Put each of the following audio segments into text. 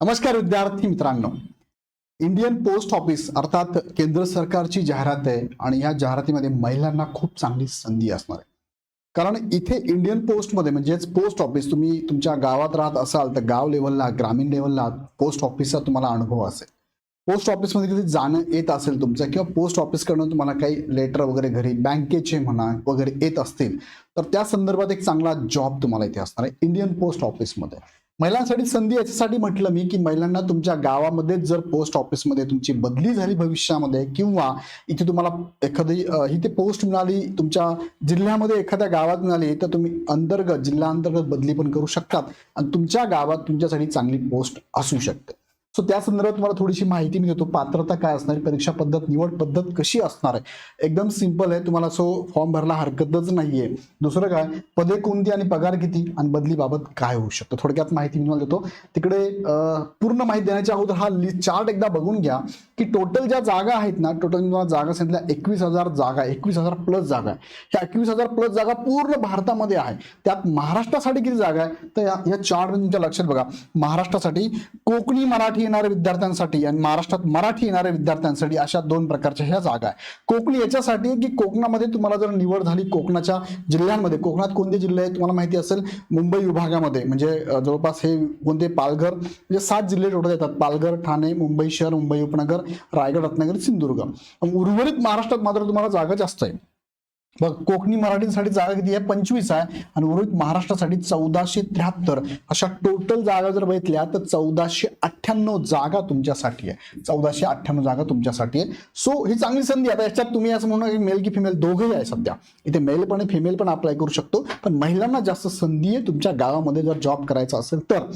नमस्कार विद्यार्थी मित्रांनो. इंडियन पोस्ट ऑफिस अर्थात केंद्र सरकारची जाहिरात आहे आणि या जाहिरातीमध्ये महिलांना खूप चांगली संधी असणार आहे. कारण इथे इंडियन पोस्टमध्ये म्हणजेच पोस्ट ऑफिस तुम्ही तुमच्या गावात राहत असाल तर गाव लेवलला ग्रामीण लेवलला पोस्ट ऑफिसचा तुम्हाला अनुभव असेल. पोस्ट ऑफिसमध्ये कधी जाणं येत असेल तुमचं किंवा पोस्ट ऑफिसकडून तुम्हाला काही लेटर वगैरे घरी बँकेचे म्हणा वगैरे येत असतील तर त्या संदर्भात एक चांगला जॉब तुम्हाला इथे असणार आहे इंडियन पोस्ट ऑफिसमध्ये महिलांसाठी संधी याच्यासाठी म्हटलं मी की महिलांना तुमच्या गावामध्ये जर पोस्ट ऑफिसमध्ये तुमची बदली झाली भविष्यामध्ये किंवा इथे तुम्हाला एखादी अ, इथे पोस्ट मिळाली तुमच्या जिल्ह्यामध्ये एखाद्या गावात मिळाली तर तुम्ही अंतर्गत जिल्हा अंतर्गत बदली पण करू शकतात. आणि तुमच्या गावात तुमच्यासाठी चांगली पोस्ट असू शकते. सो त्या संदर्भात तुम्हाला थोडीशी माहिती मी देतो. पात्रता काय असणार परीक्षा पद्धत निवड पद्धत कशी असणार आहे? एकदम सिंपल आहे. तुम्हाला सो फॉर्म भरला हरकतच नाहीये. दुसरं काय? पदे कोणती आणि पगार किती? आणि बदलीबाबत काय होऊ शकतं? थोडक्यात माहिती मी तुम्हाला देतो. तिकडे पूर्ण माहिती देण्याच्या अगोदर हा चार्ट एकदा बघून घ्या. की टोटल ज्या जागा आहेत ना टोटल तुम्हाला जागा सांगितल्या एकवीस हजार जागा एकवीस हजार प्लस जागा आहे. ह्या एकवीस हजार प्लस जागा पूर्ण भारतामध्ये आहे. त्यात महाराष्ट्रासाठी किती जागा आहे? तर या या चार्ट तुमच्या लक्षात बघा. महाराष्ट्रासाठी कोकणी मराठी येणाऱ्या विद्यार्थ्यांसाठी आणि महाराष्ट्रात मराठी येणाऱ्या विद्यार्थ्यांसाठी अशा दोन प्रकारच्या ह्या जागा आहे. कोकणी याच्यासाठी की कोकणामध्ये तुम्हाला जर निवड झाली कोकणाच्या जिल्ह्यांमध्ये कोकणात कोणते जिल्हे आहेत तुम्हाला माहिती असेल? मुंबई विभागामध्ये म्हणजे जवळपास हे कोणते पालघर म्हणजे सात जिल्हे टोटल येतात. पालघर ठाणे मुंबई शहर मुंबई उपनगर रायगड रत्नागिरी सिंधुदुर्ग. उर्वरित महाराष्ट्रात मात्र तुम्हाला जागा जास्त आहे. बघ कोकणी मराठीसाठी जागा किती आहे? पंचवीस आहे. आणि उर्वरित महाराष्ट्रासाठी चौदाशे त्र्याहत्तर. अशा टोटल जागा जर बघितल्या तर चौदाशे अठ्ठ्याण्णव जागा तुमच्यासाठी आहे. चौदाशे अठ्ठ्याण्णव जागा तुमच्यासाठी आहे. सो ही चांगली संधी आता याच्यात तुम्ही असं म्हणू मेल की फिमेल दोघंही आहे सध्या. इथे मेल पण फिमेल पण अप्लाय करू शकतो. पण महिलांना जास्त संधी आहे तुमच्या गावामध्ये जर जॉब करायचा असेल तर.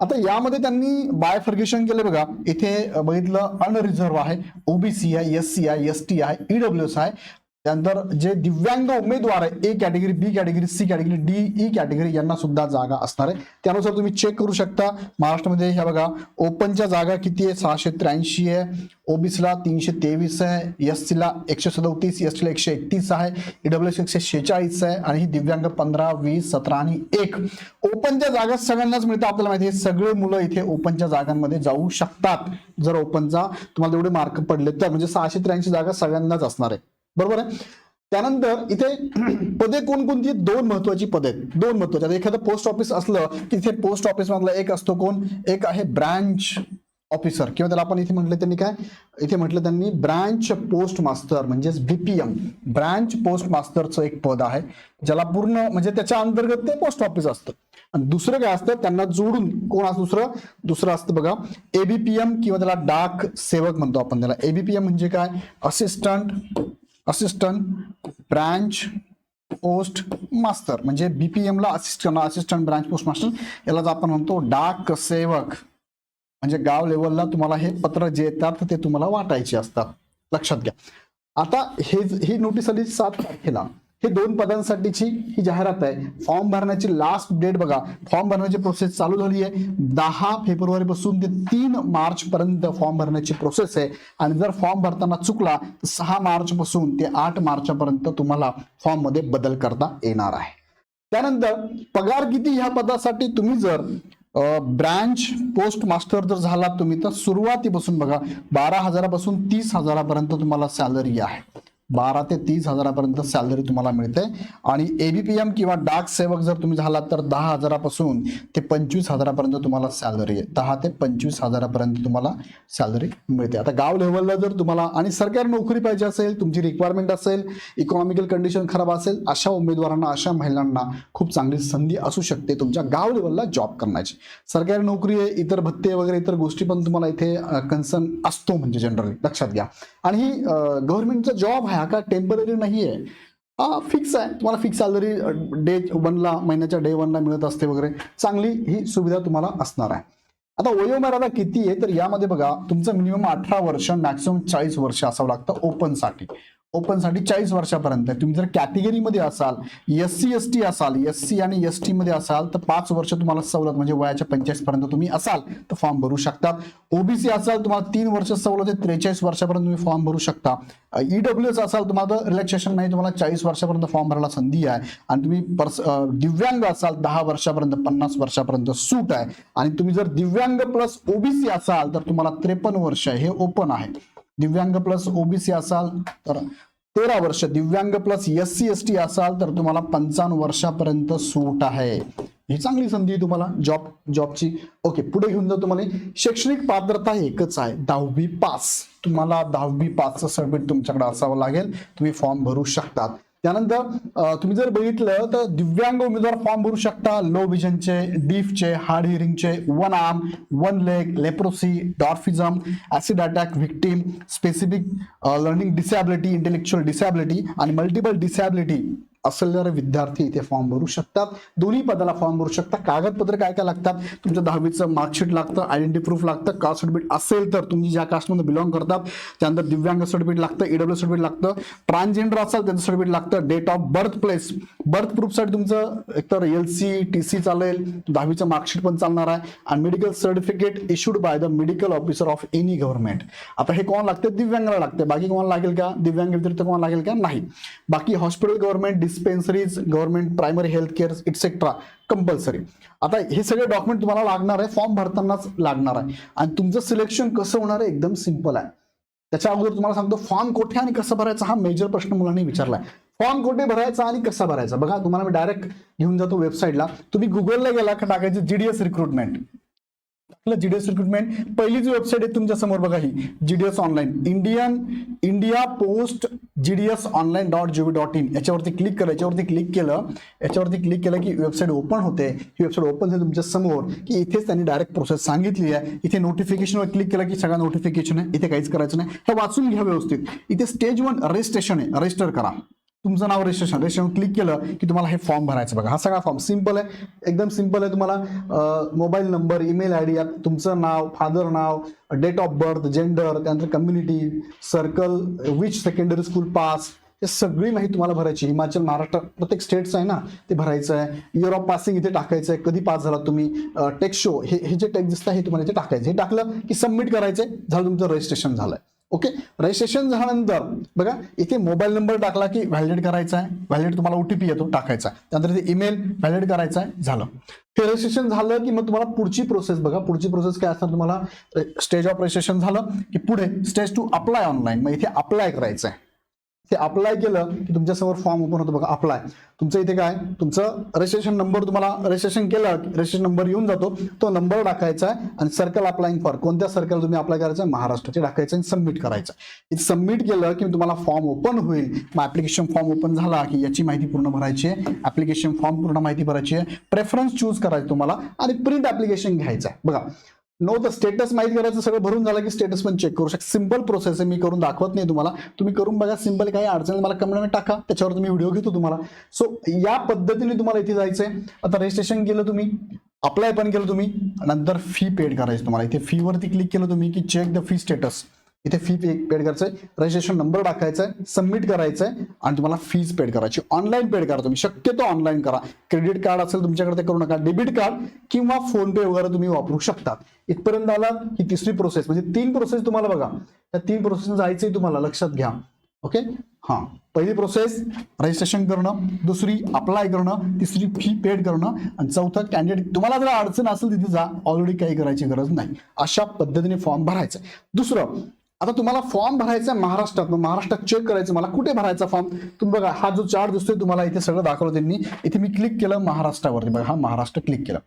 आता यामध्ये त्यांनी बायफर्गेशन केलं बघा. इथे बघितलं अनरिझर्व आहे. ओबीसी आहे एस सी आहे एस टी आहे ईडब्ल्यू आहे. त्यानंतर जे दिव्यांग उमेदवार आहे A category B category C category D E category यांना सुद्धा जागा असणार आहे. त्यानुसार तुम्ही चेक करू शकता. महाराष्ट्रामध्ये ह्या बघा ओपनच्या जागा किती आहे? सहाशे त्र्याऐंशी आहे. ओबीसीला तीनशे तेवीस आहे. एस सीला एकशे सदोतीस एस टीला एकशे एकतीस आहे. ईडब्ल्यू एकशे शेहेचाळीस आहे. आणि ही दिव्यांग पंधरा वीस सतरा आणि एक. ओपनच्या जागा सगळ्यांनाच मिळतं आपल्याला माहिती आहे. सगळे मुलं इथे ओपनच्या जागांमध्ये जाऊ शकतात. जर ओपनचा तुम्हाला एवढे मार्क पडले तर म्हणजे सहाशे त्र्याऐंशी जागा सगळ्यांनाच असणार आहे. बरोबर आहे? त्यानंतर इथे पदे कोणकोणती? दोन महत्वाची पदे. आहेत दोन महत्वाची. आता एखादं पोस्ट ऑफिस असलं की इथे पोस्ट ऑफिस मधला एक असतो कोण? एक आहे ब्रँच ऑफिसर किंवा त्याला आपण इथे म्हटलं त्यांनी काय? इथे म्हटलं त्यांनी ब्रँच पोस्ट मास्तर म्हणजेच बीपीएम ब्रँच पोस्ट मास्तरचं एक पद आहे ज्याला पूर्ण म्हणजे त्याच्या अंतर्गत ते पोस्ट ऑफिस असतं. आणि दुसरं काय असतं? त्यांना जोडून कोण असतं दुसरं? दुसरं असतं बघा एबीपीएम किंवा त्याला डाक सेवक म्हणतो आपण त्याला. एबीपीएम म्हणजे काय? Assistant assistant branch post master म्हणजे बीपीएमला assistant assistant branch post master यालाच आपण म्हणतो डाक सेवक. म्हणजे गाव लेवलला तुम्हाला हे पत्र जे येतात ते तुम्हाला वाटायचे असतात. लक्षात घ्या. आता हे ही नोटीस आली सात तारखेला. हे दोन पदांसाठीची ही जाहिरात आहे. फॉर्म भरण्याची लास्ट डेट बघा. फॉर्म भरण्याची प्रोसेस चालू झाली आहे. दहा फेब्रुवारी पासून ते तीन मार्च पर्यंत फॉर्म भरण्याची प्रोसेस आहे. आणि जर फॉर्म भरताना चुकला तर सहा मार्च पासून ते आठ मार्चपर्यंत तुम्हाला फॉर्ममध्ये बदल करता येणार आहे. त्यानंतर पगार किती ह्या पदासाठी तुम्ही जर ब्रँच पोस्ट मास्टर जर झाला तुम्ही तर सुरुवातीपासून बघा बारा हजारापासून तीस हजारापर्यंत तुम्हाला सॅलरी आहे. बारा ते तीस हजारापर्यंत सॅलरी तुम्हाला मिळते. आणि एबीपीएम किंवा डाक सेवक जर तुम्ही झालात तर दहा हजारापासून ते पंचवीस हजारापर्यंत तुम्हाला सॅलरी आहे. दहा ते पंचवीस हजारापर्यंत तुम्हाला सॅलरी मिळते. आता गाव लेवलला जर तुम्हाला आणि सरकारी नोकरी पाहिजे असेल तुमची रिक्वायरमेंट असेल इकॉनॉमिकल कंडिशन खराब असेल अशा उमेदवारांना अशा महिलांना खूप चांगली संधी असू शकते तुमच्या गाव लेवलला जॉब करण्याची. सरकारी नोकरी आहे इतर भत्ते वगैरे इतर गोष्टी पण तुम्हाला इथे कन्सर्न असतो म्हणजे जनरली लक्षात घ्या. आणि गव्हर्नमेंटचा जॉब आहे. हा का टेंपररी नाही आहे हा फिक्स आहे. तुम्हाला फिक्स सॅलरी डे वनला महिन्याच्या डे वनला मिळत असते वगैरे. चांगली ही सुविधा तुम्हाला असणार आहे. आता वयोमर्यादा किती आहे? तर यामध्ये बघा तुमचं मिनिमम अठरा वर्ष मॅक्सिमम चाळीस वर्ष असावं लागतं ओपनसाठी ओपनसाठी चाळीस वर्षापर्यंत आहे. तुम्ही जर कॅटेगरीमध्ये असाल एस सी एस टी असाल एस सी आणि एस टी मध्ये असाल तर पाच वर्ष तुम्हाला सवलत म्हणजे वयाच्या पंचेचाळीस पर्यंत तुम्ही असाल तर फॉर्म भरू शकता. ओबीसी असाल तुम्हाला तीन वर्ष सवलत आहे त्रेचाळीस वर्षापर्यंत तुम्ही फॉर्म भरू शकता. ईडब्ल्यू एस असाल तुम्हाला रिलॅक्सेशन नाही तुम्हाला चाळीस वर्षापर्यंत फॉर्म भरायला संधी आहे. आणि तुम्ही पर्स दिव्यांग असाल दहा वर्षापर्यंत पन्नास वर्षापर्यंत सूट आहे. आणि तुम्ही जर दिव्यांग प्लस ओबीसी असाल तर तुम्हाला त्रेपन्न वर्ष आहे. हे ओपन आहे. दिव्यांग प्लस ओबीसी असाल तर तेरा वर्ष दिव्यांग plus S C S T असाल तर तुम्हाला पंचावन्न वर्षापर्यंत सूट आहे. ही चांगली संधी आहे तुम्हाला जॉब जॉबची ओके पुढे घेऊन जातो तुम्हाला. शैक्षणिक पात्रता एकच आहे दहावी पास. तुम्हाला दहावी पासचं सर्टिफिकेट तुमच्याकडे असावं लागेल. तुम्ही फॉर्म भरू शकतात. त्यानंतर तुम्ही जर बघितलं तर दिव्यांग उमेदवार फॉर्म भरू शकता. लो विजनचे डीफचे hard हिअरिंगचे one arm one leg leprosy dwarfism acid attack victim specific learning disability intellectual disability आणि मल्टिपल डिसॅबिलिटी असलेले विद्यार्थी इथे फॉर्म भरू शकतात. दोन्ही पदाला फॉर्म भरू शकतात. कागदपत्र काय काय लागतात? तुमच्या दहावीचं मार्कशीट लागतं आयडेंटिटी प्रूफ लागतं कास्ट सर्टिफिकेट असेल तर तुम्ही ज्या कास्टमध्ये बिलॉंग करतात त्यानंतर दिव्यांग सर्टिफिकेट लागतं ईडब्ल्यू सर्टिफिकेट लागतं ट्रान्सजेंडर असाल त्याचं सर्टिफिकेट लागतं date of birth place birth प्रूफसाठी तुमचं एकतर एल सी टी सी चालेल दहावीचं मार्कशीट पण चालणार आहे. आणि medical certificate issued by the medical officer of any government आता हे कोण लागते? दिव्यांगाला लागते. बाकी कोणाला लागेल का? दिव्यांग व्यतिरिक्त कोणाला लागेल का? नाही. बाकी hospital government dispensaries government primary health care etcetera compulsory आता हे सगळे डॉक्युमेंट तुम्हाला लागणार आहे फॉर्म भरतानाच लागणार आहे. आणि तुमचं सिलेक्शन कसं होणार आहे एकदम सिंपल आहे. त्याच्या अगोदर तुम्हाला सांगतो फॉर्म कोठे आणि कसं भरायचा हा मेजर प्रश्न मुलांनी विचारलाय. फॉर्म कोठे भरायचा आणि कसा भरायचा? बघा तुम्हाला मी डायरेक्ट घेऊन जातो वेबसाईटला तुम्ही गुगलला गेला का टाकायचं जीडीएस रिक्रुटमेंट जीडीएस रिक्रुटमेंट पहिली जी वेबसाईट आहे तुमच्या समोर ही GDS online Indian India post GDS online dot GOV dot in याच्यावरती क्लिक करा क्लिक केलं क्लिक केलं की वेबसाईट ओपन होते. ही वेबसाईट ओपन झाली तुमच्या समोर, की इथेच त्यांनी डायरेक्ट प्रोसेस सांगितली आहे. इथे नोटिफिकेशनवर क्लिक केलं की नोटिफिकेशन आहे. इथे काहीच करायचं नाही. हे व्यवस्थित. इथे स्टेज वन रजिस्ट्रेशन आहे. रजिस्टर करा. तुमचं नाव रजिस्ट्रेशन रजिस्ट्रेशन क्लिक केलं की तुम्हाला हे फॉर्म भरायचं बघा. हा सगळा फॉर्म सिंपल आहे. एकदम सिंपल आहे तुम्हाला. Mobile number email I D तुमचं नाव फादर नाव डेट ऑफ बर्थ जेंडर त्यानंतर community circle which secondary school pass हे सगळी माहिती तुम्हाला भरायची हिमाचल महाराष्ट्र प्रत्येक स्टेटचं आहे ना ते भरायचं आहे. इयर ऑफ पासिंग इथे टाकायचं आहे. कधी पास झाला तुम्ही? टेक्स शो हे हे जे टेक्स दिसतं हे तुम्हाला इथे टाकायचं हे टाकलं की सबमिट करायचंय झालं तुमचं रजिस्ट्रेशन झालंय. ओके रजिस्ट्रेशन झाल्यानंतर बघा इथे मोबाईल नंबर टाकला की व्हॅलिडेट करायचा आहे. व्हॅलिडेट तुम्हाला ओटीपी येतो टाकायचा त्यानंतर इथे ईमेल व्हॅलिडेट करायचा आहे झालं. हे रजिस्ट्रेशन झालं की मग तुम्हाला पुढची प्रोसेस बघा. पुढची प्रोसेस काय असणार तुम्हाला? स्टेज ऑफ रजिस्ट्रेशन झालं की पुढे स्टेज टू अप्लाय ऑनलाईन मग इथे अप्लाय करायचं आहे. ते अप्लाय केलं की तुमच्यासमोर फॉर्म ओपन होतो बघा अप्लाय तुमचं इथे काय? तुमचं रजिस्ट्रेशन नंबर तुम्हाला रजिस्ट्रेशन केलं रजिस्ट्रेशन नंबर येऊन जातो. तो नंबर टाकायचा आहे आणि सर्कल अप्लाइंग फॉर कोणत्या सर्कल तुम्ही अप्लाय करायचं? आहे महाराष्ट्राचे टाकायचं आणि सबमिट करायचं. इथे सबमिट केलं की तुम्हाला फॉर्म ओपन होईल. मग ऍप्लिकेशन फॉर्म ओपन झाला की याची माहिती पूर्ण भरायची आहे. ऍप्लिकेशन फॉर्म पूर्ण माहिती भरायची आहे. प्रेफरन्स चूज करायचं तुम्हाला आणि प्रिंट ऍप्लिकेशन घ्यायचं आहे. बघा नो तर स्टेटस माहीत करायचं सगळं भरून झालं की स्टेटस पण चेक करू शकता. सिंपल प्रोसेस आहे मी करून दाखवत नाही तुम्हाला. तुम्ही करून बघा सिंपल काही अडचण मला कमेंटमध्ये टाका त्याच्यावर तुम्ही व्हिडिओ घेतो तुम्हाला. सो या पद्धतीने तुम्हाला इथे जायचंय. आता रजिस्ट्रेशन केलं तुम्ही अप्लाय पण केलं तुम्ही नंतर फी पेड करायची तुम्हाला. इथे फी वरती क्लिक केलं तुम्ही की चेक द फी स्टेटस इथे फी पे पेड करायचं आहे रजिस्ट्रेशन नंबर टाकायचा आहे सबमिट करायचं आहे आणि तुम्हाला फीज पेड करायची. ऑनलाईन पेड करा तुम्ही. शक्यतो ऑनलाईन करा. क्रेडिट कार्ड असेल तुमच्याकडे ते करू नका. डेबिट कार्ड किंवा फोन पे वगैरे तुम्ही वापरू शकता इथपर्यंत आला ही तिसरी प्रोसेस म्हणजे तीन प्रोसेस तुम्हाला बघा. त्या तीन प्रोसेस जायचंय तुम्हाला. लक्षात घ्या. ओके हां. पहिली प्रोसेस रजिस्ट्रेशन करणं. दुसरी अप्लाय करणं. तिसरी फी पेड करणं. आणि चौथं कॅन्डिडेट तुम्हाला जर अडचण असेल तिथे जा. ऑलरेडी काही करायची गरज नाही. अशा पद्धतीने फॉर्म भरायचा दुसरं आता तुम्हाला फॉर्म भरायचा आहे महाराष्ट्रात. महाराष्ट्रात चेक करायचं. मला कुठे भरायचा फॉर्म तुम्ही बघा हा जो चार्ट दिसतोय तुम्हाला इथे सगळं दाखवलं त्यांनी. इथे मी क्लिक केलं महाराष्ट्रावरती. बघा हा महाराष्ट्र क्लिक केलं.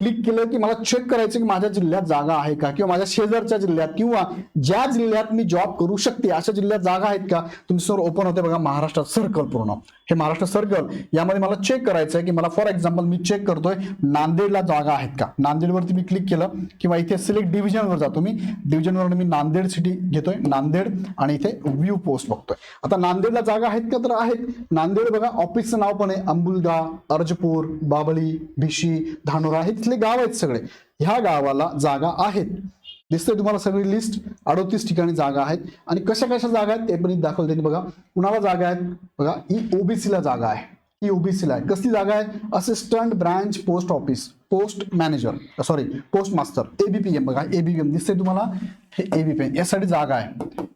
क्लिक केलं की मला चेक करायचं की माझ्या जिल्ह्यात जागा आहे का? किंवा माझ्या शेजारच्या जिल्ह्यात किंवा ज्या जिल्ह्यात मी जॉब करू शकते अशा जिल्ह्यात जागा आहेत का? तुमच्यासमोर ओपन होते बघा महाराष्ट्रात सर्कल पूर्ण. हे महाराष्ट्र सर्कल यामध्ये मला चेक करायचं आहे की मला फॉर एक्झाम्पल मी चेक करतोय नांदेडला जागा आहेत का? नांदेडवरती मी क्लिक केलं किंवा इथे सिलेक्ट डिव्हिजनवर जातो मी. डिव्हिजनवर मी नांदेड सिटी घेतोय नांदेड आणि इथे व्ह्यू पोस्ट बघतोय. आता नांदेडला जागा आहेत का? तर आहेत. नांदेड बघा ऑफिसचं नाव पण आहे अंबुलगा अर्जपूर बाबळी भिशी धानोरा हे तिथले गाव आहेत सगळे. ह्या गावाला जागा आहेत. दिसतंय तुम्हाला सगळी लिस्ट अडोतीस ठिकाणी जागा आहेत. आणि कशा कशा जागा आहेत ते पण इथे दाखवलं त्यांनी. बघा कुणाला जागा आहेत? बघा ही ओबीसीला जागा आहे. ई ओबीसीला आहे. कसली जागा आहे? Assistant branch post office post manager sorry post master ABPM बघा एबीपीएम दिसतंय तुम्हाला? हे एबीपीएम यासाठी जागा आहे.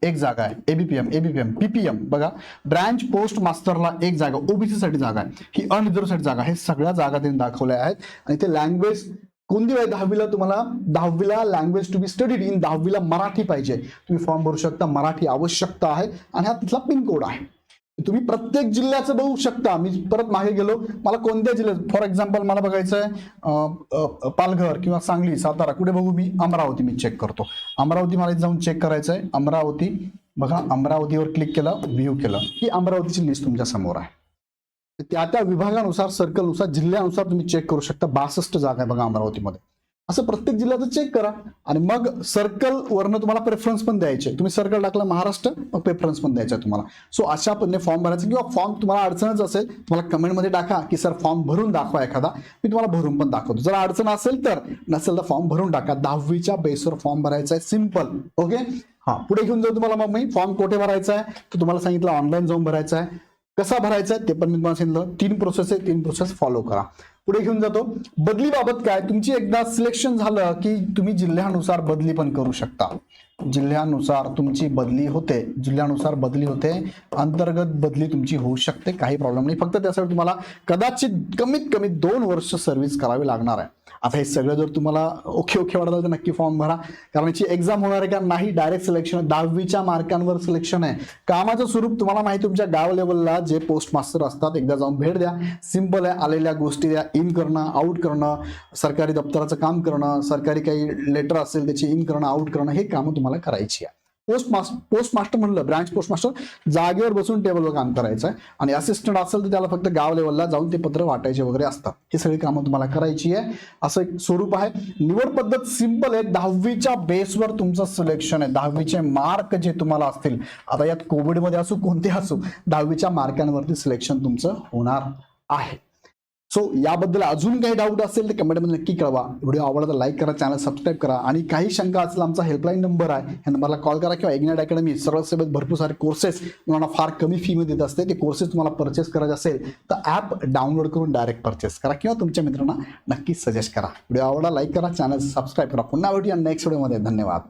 एक जागा आहे. एबीपीएम एबीपीएम पीपीएम बघा ब्रँच पोस्ट मास्टरला एक जागा ओबीसी साठी जागा आहे. ही अनरिझर्व जागा हे सगळ्या जागा त्यांनी दाखवल्या आहेत. आणि ते लँग्वेज कोणती आहे दहावीला तुम्हाला दहावीला language to be studied in दहावीला मराठी पाहिजे. तुम्ही फॉर्म भरू शकता. मराठी आवश्यकता आहे. आणि हा तिथला पिनकोड आहे. तुम्ही प्रत्येक जिल्ह्याचं बघू शकता. मी परत मागे गेलो. मला कोणत्या जिल्ह्यात फॉर एक्झाम्पल मला बघायचं आहे पालघर किंवा सांगली सातारा कुठे बघू मी? अमरावती मी चेक करतो. अमरावती मला जाऊन चेक करायचं आहे अमरावती बघा अमरावतीवर क्लिक केलं व्ह्यू केलं. ही अमरावतीची लिस्ट तुमच्यासमोर आहे. त्या त्या विभागानुसार सर्कलनुसार जिल्ह्यानुसार तुम्ही चेक करू शकता. बासष्ट जागा आहे बघा अमरावतीमध्ये. असं प्रत्येक जिल्ह्याचं चेक करा. आणि मग सर्कल वरनं तुम्हाला प्रेफरन्स पण द्यायचे. तुम्ही सर्कल टाकला महाराष्ट्र मग प्रेफरन्स पण द्यायचा तुम्हाला. सो अशा पद्धतीने फॉर्म भरायचा किंवा फॉर्म तुम्हाला अडचणच असेल तुम्हाला कमेंटमध्ये टाका की सर फॉर्म भरून दाखवा एखादा. मी तुम्हाला भरून पण दाखवतो. जर अडचण असेल तर नसेल तर फॉर्म भरून टाका. दहावीच्या बेसवर फॉर्म भरायचा आहे. सिंपल ओके हा. पुढे घेऊन जाऊ तुम्हाला मग मी. फॉर्म कुठे भरायचा आहे? तर तुम्हाला सांगितलं ऑनलाईन जाऊन भरायचा आहे. कसा भरायचा आहे? ते पण मी तुम्हाला सांगितलं. तीन प्रोसेस आहे. तीन प्रोसेस फॉलो करा. पुढे घेऊन जातो. बदलीबाबत काय? तुमची एकदा सिलेक्शन झालं की तुम्ही जिल्ह्यानुसार बदली पण करू शकता. जिल्ह्यानुसार तुमची बदली होते. जिल्ह्यानुसार बदली होते. अंतर्गत बदली तुमची होऊ शकते. काही प्रॉब्लेम नाही. फक्त त्यासाठी तुम्हाला कदाचित कमीत कमी दोन वर्ष सर्व्हिस करावी लागणार आहे. आता हे सगळं जर तुम्हाला ओके ओके वाटत असेल तर नक्की फॉर्म भरा. कारण याची एक्झाम होणार आहे का? नाही डायरेक्ट सिलेक्शन दहावीच्या मार्कांवर सिलेक्शन आहे. कामाचं स्वरूप तुम्हाला माहिती तुमच्या गाव लेवलला जे पोस्ट मास्टर असतात एकदा जाऊन भेट द्या. सिंपल आहे आलेल्या गोष्टी द्या. इन करणं आउट करणं सरकारी दप्तराचं काम करणं सरकारी काही लेटर असेल त्याची इन करणं आउट करणं हे कामं तुम्हाला करायची आहे. पोस्ट मास्टर पोस्ट मास्टर म्हणलं ब्रांच पोस्ट मास्टर जागेवर बसून टेबलवर काम करायचं आहे आणि असिस्टंट असेल तर त्याला फक्त गाव लेवलला जाऊन ते पत्र वाटायचे वगैरे असतात. हे सगळी कामं तुम्हाला करायची आहे. असं एक स्वरूप आहे. निवड पद्धत सिंपल आहे. दहावीच्या बेसवर तुमचं सिलेक्शन आहे. दहावीचे मार्क जे तुम्हाला असतील आता यात कोविडमध्ये असू कोणते असू दहावीच्या मार्कांवरती सिलेक्शन तुमचं होणार आहे. सो याबद्दल अजून काही डाऊट असेल तर कमेंटमध्ये नक्की कळवा. व्हिडिओ आवडला तर लाईक करा चॅनल सबस्क्राईब करा. आणि काही शंका असेल आमचा हेल्पलाईन नंबर आहे. ह्या नंबरला कॉल करा किंवा इग्नाइट अकॅडमी सर्वसेवेत भरपूर सारे कोर्सेस तुम्हाला फार कमी फीमध्ये देत असते. ते कोर्सेस तुम्हाला परचेस करायचे असेल तर ॲप डाउनलोड करून डायरेक्ट परचेस करा किंवा तुमच्या मित्रांना नक्की सजेस्ट करा. व्हिडिओ आवडला लाईक करा चॅनल सबस्क्राईब करा. पुन्हा भेटूया नेक्स्ट व्हिडिओमध्ये धन्यवाद.